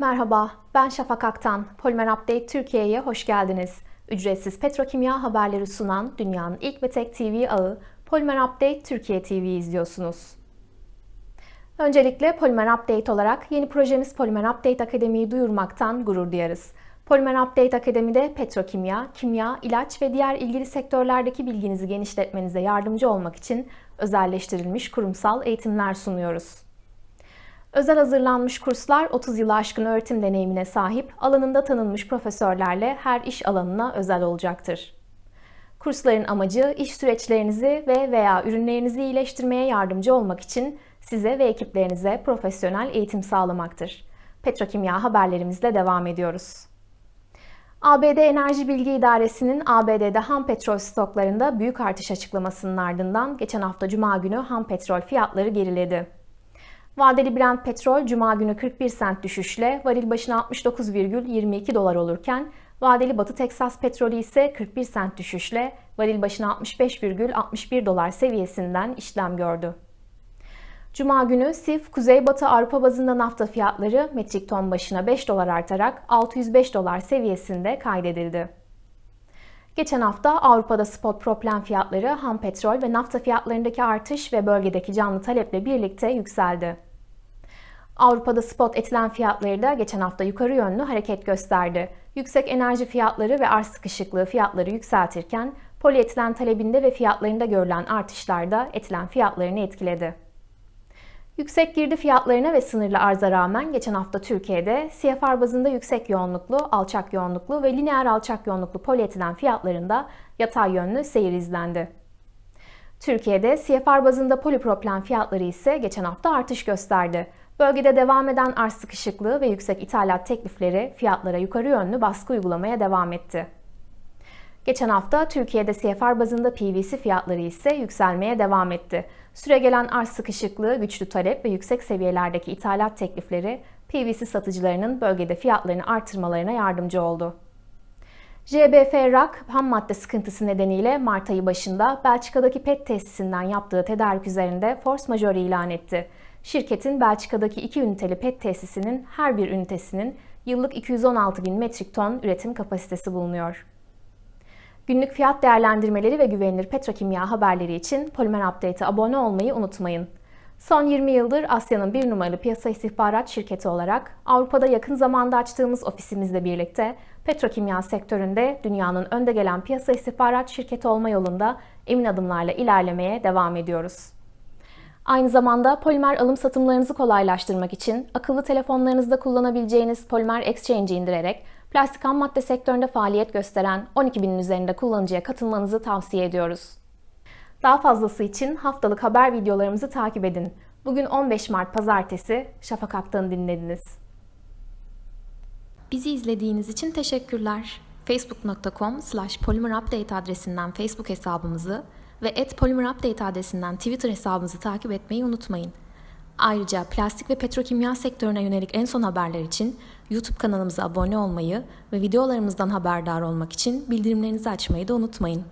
Merhaba, ben Şafak Aktan. Polimer Update Türkiye'ye hoş geldiniz. Ücretsiz petrokimya haberleri sunan dünyanın ilk ve tek TV ağı Polimer Update Türkiye TV'yi izliyorsunuz. Öncelikle Polimer Update olarak yeni projemiz Polimer Update Akademi'yi duyurmaktan gurur duyarız. Polimer Update Akademi'de petrokimya, kimya, ilaç ve diğer ilgili sektörlerdeki bilginizi genişletmenize yardımcı olmak için özelleştirilmiş kurumsal eğitimler sunuyoruz. Özel hazırlanmış kurslar 30 yılı aşkın öğretim deneyimine sahip, alanında tanınmış profesörlerle her iş alanına özel olacaktır. Kursların amacı iş süreçlerinizi ve veya ürünlerinizi iyileştirmeye yardımcı olmak için size ve ekiplerinize profesyonel eğitim sağlamaktır. Petrokimya haberlerimizle devam ediyoruz. ABD Enerji Bilgi İdaresi'nin ABD'de ham petrol stoklarında büyük artış açıklamasının ardından geçen hafta Cuma günü ham petrol fiyatları geriledi. Vadeli Brent petrol Cuma günü 41 sent düşüşle varil başına 69,22 dolar olurken vadeli Batı Teksas petrolü ise 41 sent düşüşle varil başına 65,61 dolar seviyesinden işlem gördü. Cuma günü SIF Kuzeybatı Avrupa bazında nafta fiyatları metrik ton başına 5 dolar artarak 605 dolar seviyesinde kaydedildi. Geçen hafta Avrupa'da spot proplen fiyatları, ham petrol ve nafta fiyatlarındaki artış ve bölgedeki canlı taleple birlikte yükseldi. Avrupa'da spot etilen fiyatları da geçen hafta yukarı yönlü hareket gösterdi. Yüksek enerji fiyatları ve arz sıkışıklığı fiyatları yükseltirken polietilen talebinde ve fiyatlarında görülen artışlar da etilen fiyatlarını etkiledi. Yüksek girdi fiyatlarına ve sınırlı arza rağmen geçen hafta Türkiye'de CFR bazında yüksek yoğunluklu, alçak yoğunluklu ve lineer alçak yoğunluklu polietilen fiyatlarında yatay yönlü seyir izlendi. Türkiye'de CFR bazında polipropilen fiyatları ise geçen hafta artış gösterdi. Bölgede devam eden arz sıkışıklığı ve yüksek ithalat teklifleri fiyatlara yukarı yönlü baskı uygulamaya devam etti. Geçen hafta Türkiye'de CFR bazında PVC fiyatları ise yükselmeye devam etti. Süre gelen arz sıkışıklığı, güçlü talep ve yüksek seviyelerdeki ithalat teklifleri PVC satıcılarının bölgede fiyatlarını artırmalarına yardımcı oldu. JBF Rock ham madde sıkıntısı nedeniyle Mart ayı başında Belçika'daki PET tesisinden yaptığı tedarik üzerinde force majeure ilan etti. Şirketin Belçika'daki iki üniteli PET tesisinin her bir ünitesinin yıllık 216 bin metrik ton üretim kapasitesi bulunuyor. Günlük fiyat değerlendirmeleri ve güvenilir petrokimya haberleri için Polimer Update'e abone olmayı unutmayın. Son 20 yıldır Asya'nın bir numaralı piyasa istihbarat şirketi olarak Avrupa'da yakın zamanda açtığımız ofisimizle birlikte petrokimya sektöründe dünyanın önde gelen piyasa istihbarat şirketi olma yolunda emin adımlarla ilerlemeye devam ediyoruz. Aynı zamanda polimer alım satımlarınızı kolaylaştırmak için akıllı telefonlarınızda kullanabileceğiniz Polimer Exchange'i indirerek plastik ham madde sektöründe faaliyet gösteren 12 binin üzerinde kullanıcıya katılmanızı tavsiye ediyoruz. Daha fazlası için haftalık haber videolarımızı takip edin. Bugün 15 Mart Pazartesi Şafak Aktan'ı dinlediniz. Bizi izlediğiniz için teşekkürler. facebook.com slash adresinden Facebook hesabımızı ve at polymerupdate adresinden Twitter hesabımızı takip etmeyi unutmayın. Ayrıca plastik ve petrokimya sektörüne yönelik en son haberler için YouTube kanalımıza abone olmayı ve videolarımızdan haberdar olmak için bildirimlerinizi açmayı da unutmayın.